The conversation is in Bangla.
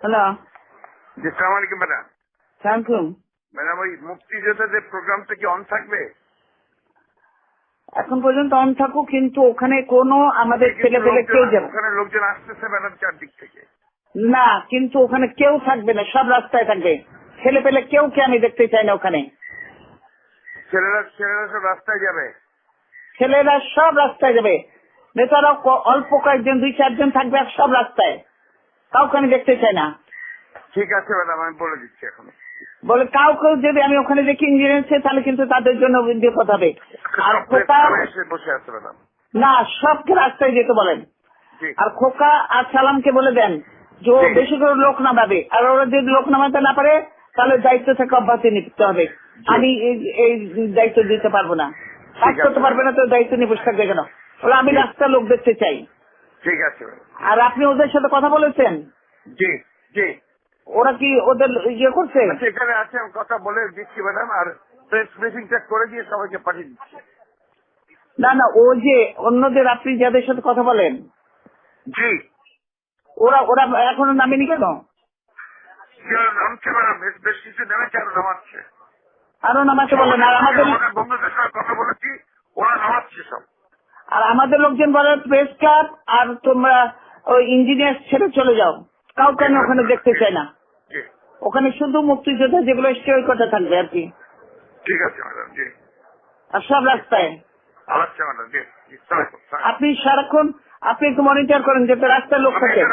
হ্যালো জি সালাম আলাইকুম ম্যাডাম। সালামকুম। ম্যাডাম ওই মুক্তিযোদ্ধাদের প্রোগ্রামটা কি অন থাকবে? এখন পর্যন্ত অন থাকুক কিন্তু ওখানে কোনো আমাদের ছেলে পেলে কেউ যাবে ওখানে লোকজন আসতেছে ম্যাডাম চারদিক থেকে। না কিন্তু ওখানে কেউ থাকবে না সব রাস্তায় থাকবে। ছেলে পেলে কেউ কে আমি দেখতে চাই না ওখানে। ছেলেরা ছেলেরা সব রাস্তায় যাবে? ছেলেরা সব রাস্তায় যাবে। নেতারাও ক- অল্প কয়েকজন দুই চারজন থাকবে আর সব রাস্তায়। কাউকে আমি দেখতে চাই না। ঠিক আছে ম্যাডাম আমি বলে দিচ্ছি এখন। বলে কাউকে যদি আমি ওখানে দেখি ইঞ্জিনিয়ার তাহলে কিন্তু তাদের জন্য বিপদ হবে আর খোকা বসে আছে ম্যাডাম। না সবকে রাস্তায় যেতে বলেন। আর খোকা আর সালামকে বলে দেন যে ও বেশি করে লোক নামাবে। আর ওরা যদি লোক নামাতে না পারে তাহলে দায়িত্ব থেকে অব্যাহতি নিতে হবে। আমি এই- এই দায়িত্ব দিতে পারব না। কাজ করতে পারবে না তো দায়িত্ব নিয়ে বসে থাকবে কেন? আমি রাস্তার লোক দেখতে চাই। ঠিক আছে। আর আপনি ওদের সাথে কথা বলেছেন? জি জি। ওরা কি ওদের ইয়ে করছে? এখানে আছে আমি কথা বলে দিচ্ছি ম্যাডাম আর প্রেস ব্রিফিংটা করে দিয়ে সবাইকে পাঠিয়ে দিচ্ছি। না না ও যে অন্যদের আপনি যাদের সাথে কথা বলেন জি। ওরা ওরা এখনও নামেনি কেন? নামছে ম্যাডাম? বেশ কিছু নেমেছে আর নামাচ্ছে। আরও নামাতে বলেন আর আমাদের বন্ধুদের সঙ্গে কথা বলেছি ওরা নামাচ্ছে সব আর আমাদের লোকজন বলে প্রেস ক্লাব আর তোমরা ওই ইঞ্জিনিয়ার ছেড়ে চলে যাও। কাউকে আমি ওখানে দেখতে চাই না। ওখানে শুধু মুক্তিযোদ্ধা যেগুলো এসছে ওই কথা থাকবে আর কি। ঠিক আছে ম্যাডাম জি। আর সব রাস্তায়। আচ্ছা। আপনি সারাক্ষণ আপনি একটু মনিটর করেন যাতে রাস্তায় লোক থাকে।